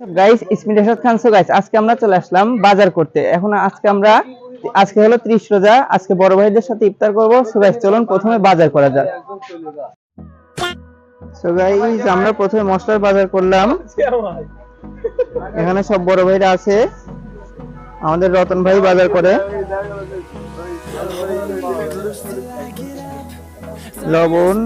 Guys Ismail Ershad Khan so guys আজকে আমরা চলে আসলাম বাজার করতে। এখন আজকে আমরা আজকে হলো ত্রিশ রোজা। আজকে বড় ভাইদের সাথে ইফতার করব। সো গাইস চলুন প্রথমে বাজার করা যাক। সো গাইস আমরা প্রথমে মশলার বাজার করলাম। এখানে সব বড় ভাইরা আছে। আমাদের রতন ভাই বাজার করে। লবণ।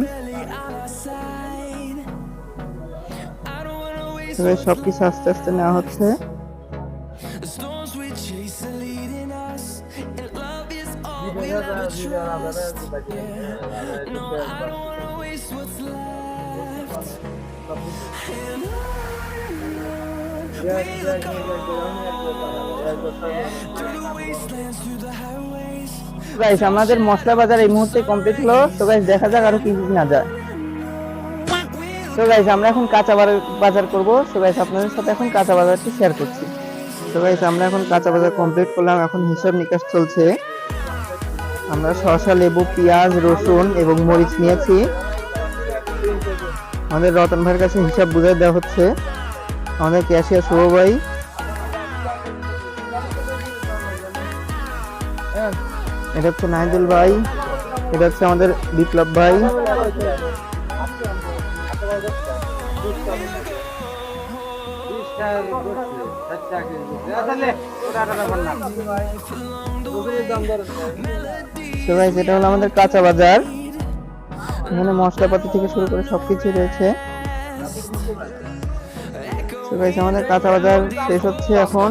The wastelands, through the highways. Guys আমাদের মশলা বাজার এই মুহূর্তে কমপ্লিট হলো তো গাইস দেখা যাক আরও কি কি কেনা যায় তো গাইস আমরা এখন কাঁচা বাজার- করব। তো গাইস আপনাদের সাথে এখন কাঁচা বাজারটি শেয়ার করছি। তো গাইস আমরা এখন কাঁচা বাজার কমপ্লিট করলাম। এখন হিসাব নিকাশ চলছে। আমরা শসা, লেবু, পেঁয়াজ, রসুন এবং মরিচ নিয়েছি। আমাদের রতন ভাইয়ের কাছে হিসাব বুঝাই দেওয়া হচ্ছে। আমাদের ক্যাশিয়ার শুভ ভাই। এটা হচ্ছে নাহিদুল ভাই। এটা হচ্ছে আমাদের বিপ্লব ভাই। এটা হলো আমাদের কাঁচা বাজার। এখানে মশলাপাতি থেকে শুরু করে সবকিছু রয়েছে। আমাদের কাঁচা বাজার শেষ হচ্ছে এখন।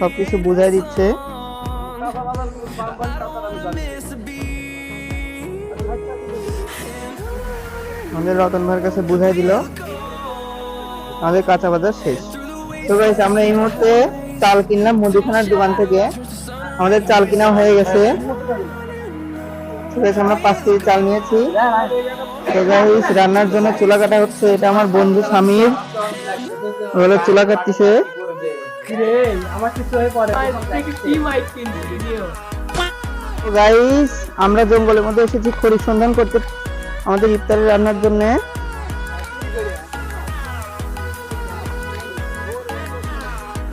সবকিছু বুঝাই দিচ্ছে। আমাদের রতন ভাইয়ের কাছে বুঝাই দিল আমাদের কাঁচা বাজার শেষ। তো গাইস আমরা এই মুহূর্তে চাল কিনলাম মুদিখানার দোকান থেকে। আমাদের চাল কিনা হয়ে গেছে। তো guys, আমরা পাঁচ কেজি চাল নিয়েছি। তো গাইস রান্নার জন্য চুলা কাটা হচ্ছে এটা আমার বন্ধু স্বামীর ও হলো চুলা কাটতেছে। আমরা জঙ্গলের মধ্যে এসেছি খড়ি সন্ধান করতে আমাদের ইফতারের রান্নার জন্য।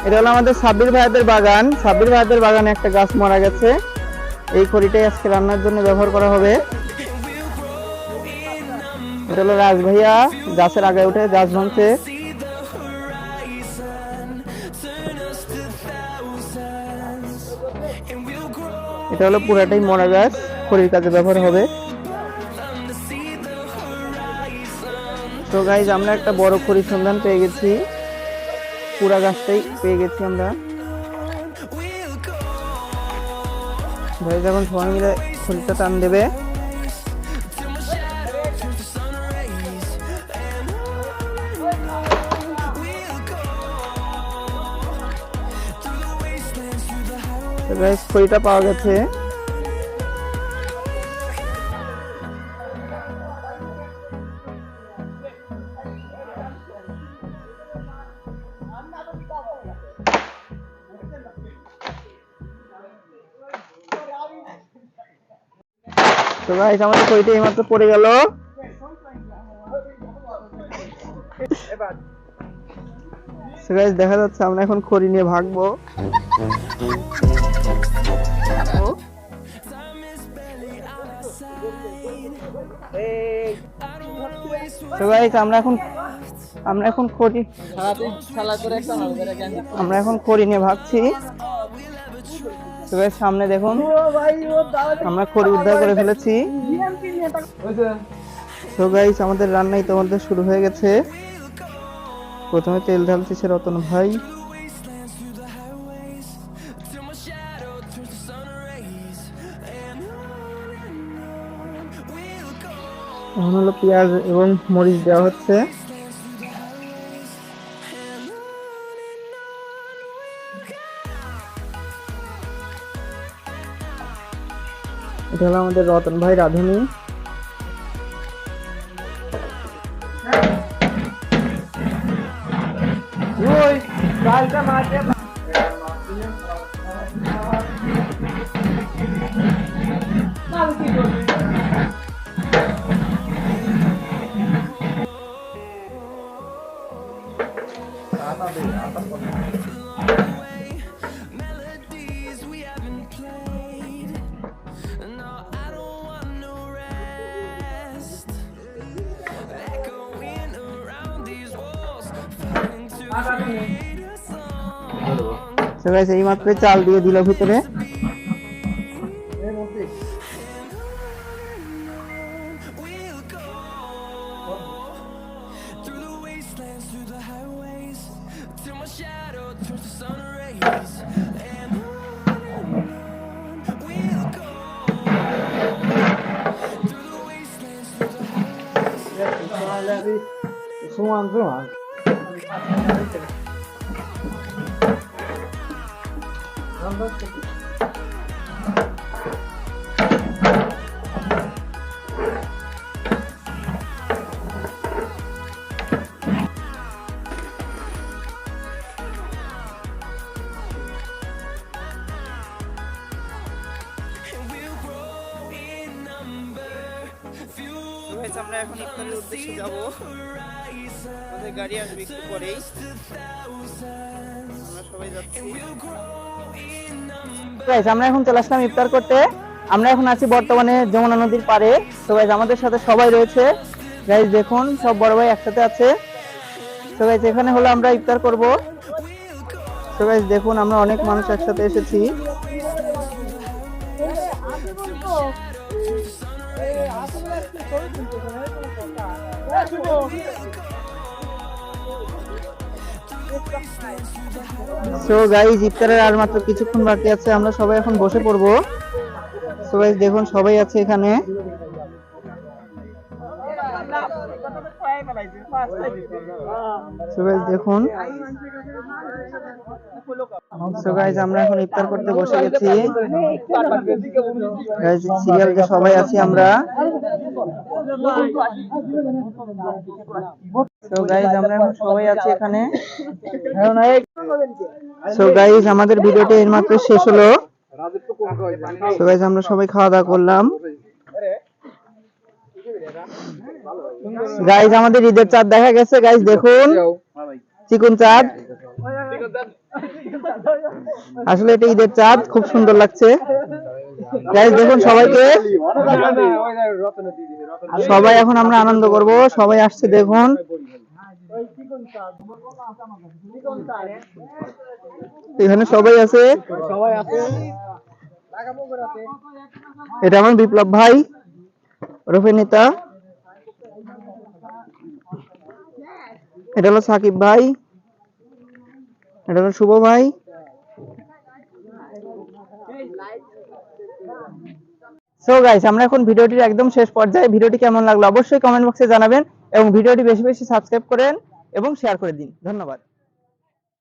এটা হলো আমাদের সাব্বির ভাইদের বাগান। সাব্বির ভাইদের বাগানে একটা গাছ মারা গেছে। এই খড়িটাই আজকে রান্নার জন্য ব্যবহার করা হবে। এটা হলো রাজ ভাইয়া, গাছের আগে উঠে গাছ ভাঙছে। এটা হলো পুরাটাই মরা গাছ, খড়ির কাজে ব্যবহার হবে। তো গাইজ আমরা একটা বড় খড়ি সন্ধান পেয়ে গেছি। পুরা গাছটাই পেয়ে গেছি আমরা। ভাই যখন সবাই মিলে খড়িটা টান দেবে। খড়িটা পাওয়া গেছে। তো গাইস আমাদের খড়িটা এইমাত্র পড়ে গেল। So guys, দেখা যাচ্ছে আমরা এখন খড়ি নিয়ে ভাগবো। তো গাইস আমরা এখন আমরা এখন খড়ি আমরা এখন খড়ি নিয়ে ভাগছি। সামনে দেখুন, আমরা খড়ি উদ্ধার করে ফেলেছি। তো গাইস আমাদের রান্না ইতিমধ্যে শুরু হয়ে গেছে। প্রথমে তেল ঢালতেছে রতন ভাই। এখন হলো পেঁয়াজ এবং মরিচ দেওয়া হচ্ছে। হলো আমাদের রতন ভাই রাঁধুনি। ওই কালটা তো গাইস এই মাত্র চাল দিয়ে দিল ভিতরে We'll go through the এখন ইফতারের উদ্দেশ্যে যাব। আমাদের গাড়ি আসবে একটু পরেই আমরা সবাই যাচ্ছি। গাইস আমরা এখন চলে আসলাম ইফতার করতে। আমরা এখন আছি বর্তমানে যমুনা নদীর পারে তো গাইস আমাদের সাথে সবাই রয়েছে। গাইস দেখুন সব বড় ভাই একসাথে আছে। তো গাইস এখানে হলো আমরা ইফতার করব। তো গাইস দেখুন আমরা অনেক মানুষ একসাথে এসেছি। সো গাইজ ইফতারের আর মাত্র কিছুক্ষণ বাকি আছে, আমরা সবাই এখন বসে পড়ব। সো গাইজ দেখুন, সবাই আছে এখানে। দেখুন। গাইজ আমরা এখন ইফতার করতে বসে গেছি। গাইজ সিরিয়ালকে সবাই আছি আমরা। সো গাইজ আমরা এখন সবাই আছি এখানে। সো গাইজ আমাদের ভিডিওটি এর মাত্র শেষ হলো। আমরা সবাই খাওয়া দাওয়া করলাম। গাইজ আমাদের ঈদের চাঁদ দেখা গেছে। গাইজ দেখুন। চিকুন চাঁদ। আসলে এটা ঈদের চাঁদ। খুব সুন্দর লাগছে। গাইজ দেখুন সবাইকে। সবাই এখন আমরা আনন্দ করব। সবাই আসছে, দেখুন। এখানে সবাই আছে। এটা আমার বিপ্লব ভাই ওরফে নেতা এটা হলো সাকিব ভাই। এটা হলো শুভ ভাই। সো গাইস আমরা এখন ভিডিওটির একদম শেষ পর্যায়ে। ভিডিওটি কেমন লাগল অবশ্যই কমেন্ট বক্সে জানাবেন এবং ভিডিওটি বেশি বেশি সাবস্ক্রাইব করেন এবং শেয়ার করে দিন। ধন্যবাদ।